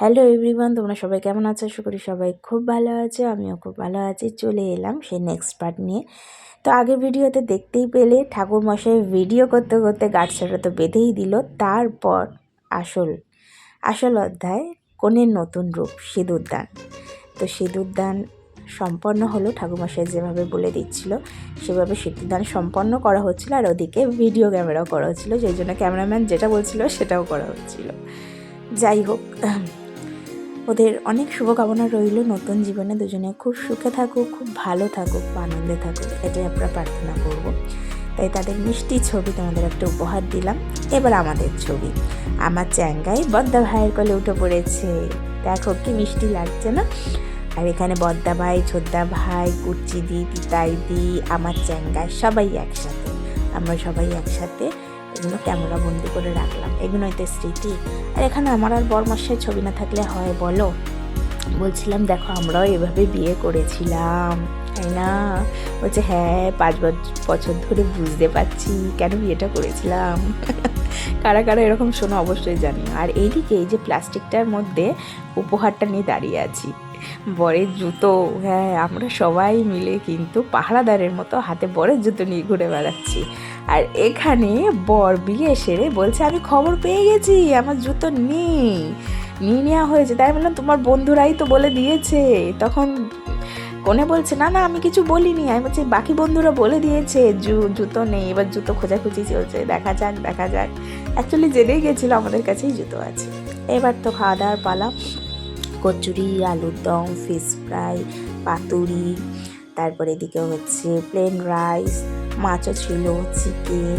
Hello everyone তোমরা সবাই কেমন আছো? আশা করি সবাই খুব ভালো আছে, আমিও খুব ভালো আছি। চলে এলাম সেই নেক্সট পার্ট নিয়ে। তো আগের ভিডিওতে দেখতেই পেলে ঠাকুর মশাই ভিডিও করতে করতে গাছটা তো বেঁধেই দিল। তারপর আসল আসল অধ্যায় কনের নতুন রূপ, সিঁদুরদান। তো সিঁদুরদান সম্পন্ন হলো ঠাকুরমশাই যেভাবে বলে দিচ্ছিল, সেভাবে সিদ্ধিদান সম্পন্ন করা হচ্ছিল আর ওদিকে ভিডিও ক্যামেরাও করা হচ্ছিল, সেই জন্য ক্যামেরাম্যান যেটা বলছিল সেটাও করা হচ্ছিল। যাই হোক ওদের অনেক শুভকামনা রইল। নতুন জীবনে দুজনে খুব সুখে থাকুক, খুব ভালো থাকুক আনন্দে থাকুক, এটাই আমরা প্রার্থনা করব। তাই তাদের মিষ্টি ছবি তোমাদের একটা উপহার দিলাম। এবার আমাদের ছবি। আমার চ্যাঙ্গাই বদ্দা ভাইয়ের কলে উঠে পড়েছে। দেখো কি মিষ্টি লাগছে না? আর এখানে বদ্দা ভাই, ছোদ্দা ভাই কুচি দি পিতাই দি, আমার চ্যাঙ্গায় সবাই একসাথে। আমরা সবাই একসাথে এগুলো ক্যামেরা বন্দি করে রাখলাম। এগুলোই তো স্মৃতি। আর এখানে আমার আর বরমাসের ছবি না থাকলে হয় বলো? বলছিলাম, দেখো, আমরাও এভাবে বিয়ে করেছিলাম। তাই না? বলছে হ্যাঁ পাঁচ বছর ধরে বুঝতে পারছি কেন বিয়েটা করেছিলাম। কারা কারা এরকম শোনো, অবশ্যই জানি আর এইদিকে এই যে প্লাস্টিকটার মধ্যে উপহারটা নিয়ে দাঁড়িয়ে আছি। বরের জুতো হ্যাঁ আমরা সবাই মিলে কিন্তু পাহারাদারের মতো হাতে বরের জুতো নিয়ে ঘুরে বেড়াচ্ছি। আর এখানে বর বিয়ে সেরে বলছে, আমি খবর পেয়ে গেছি, আমার জুতো নেই। নিয়ে নেওয়া হয়েছে। তাই বললাম, তোমার বন্ধুরাই তো বলে দিয়েছে। তখন কোনে বলছে, না না, আমি কিছু বলিনি। আমি বলছি, বাকি বন্ধুরা বলে দিয়েছে, জু, জুতো নেই, এবার জুতো খোঁজাখুঁজি চলছে। দেখা যাক দেখা যাক। অ্যাকচুয়ালি জেনেই গেছিল, আমাদের কাছেই জুতো আছে। এবার তো খাওয়া দাওয়ার পালা। কচুরি, আলুর দম ফিশ ফ্রাই পাতুরি, তারপরে এদিকে হচ্ছে প্লেন রাইস মাছও ছিল চিকেন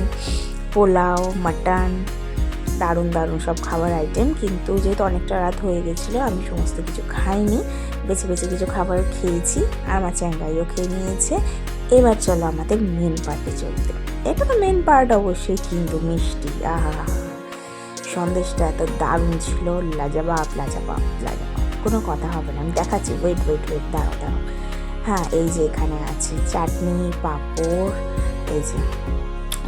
পোলাও মাটন দারুণ দারুণ সব খাবার আইটেম কিন্তু যেহেতু অনেকটা রাত হয়ে গেছিল, আমি সমস্ত কিছু খাইনি। বেছে বেছে কিছু খাবার খেয়েছি, আর আমার চ্যাঙ্গাইও খেয়ে নিয়েছে। এবার চলো আমাদের মেন পার্টে চলতে। এটা তো মেন পার্ট অবশ্যই, কিন্তু মিষ্টি, আহা, সন্দেশটা এত দারুণ ছিল, লাজাবাব লাজাবাব লাজাবাব। কোনো কথা হবে না। আমি দেখাচ্ছি। ওয়েট ওয়েট ওয়েট দাঁড়াও দাঁড়াও। হ্যাঁ এই যে এখানে আছে চাটনি, পাঁপড়, এই যে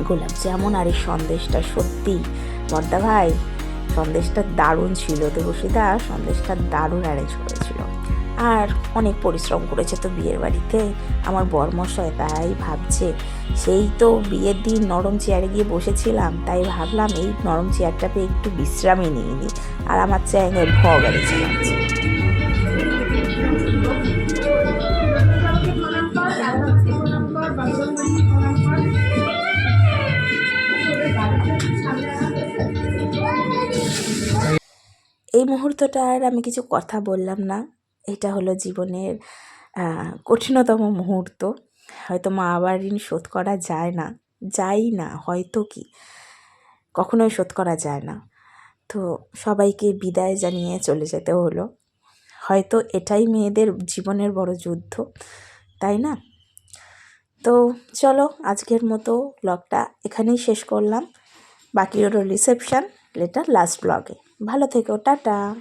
গোলাপ যেমন আর এই সন্দেশটা সত্যি। বর্দা ভাই, সন্দেশটা দারুণ ছিল দেবসিদা সন্দেশটা দারুণ অ্যারেঞ্জ করেছিল। আর অনেক পরিশ্রম করেছে তো বিয়ের বাড়িতে। আমার বরমশাই তাই ভাবছে সেই তো বিয়ের দিন নরম চেয়ারে গিয়ে বসেছিলাম, তাই ভাবলাম এই নরম চেয়ারটা পেয়ে একটু বিশ্রামই নিয়ে নিই আর আমার চ্যাঙের ভ বেড়েছে এই মুহূর্তটা আর আমি কিছু কথা বললাম না। এটা হলো জীবনের কঠিনতম মুহূর্ত। হয়তো মা আবার ঋণ শোধ করা যায় না, যাই না, হয়তো কি? কখনোই শোধ করা যায় না। তো সবাইকে বিদায় জানিয়ে চলে যেতে হলো। হয়তো এটাই মেয়েদের জীবনের বড় যুদ্ধ, তাই না? তো চলো, আজকের মতো ব্লগটা এখানেই শেষ করলাম। বাকি হলো রিসেপশান লেটার লাস্ট ব্লগে ভালো থেকো, টাটা!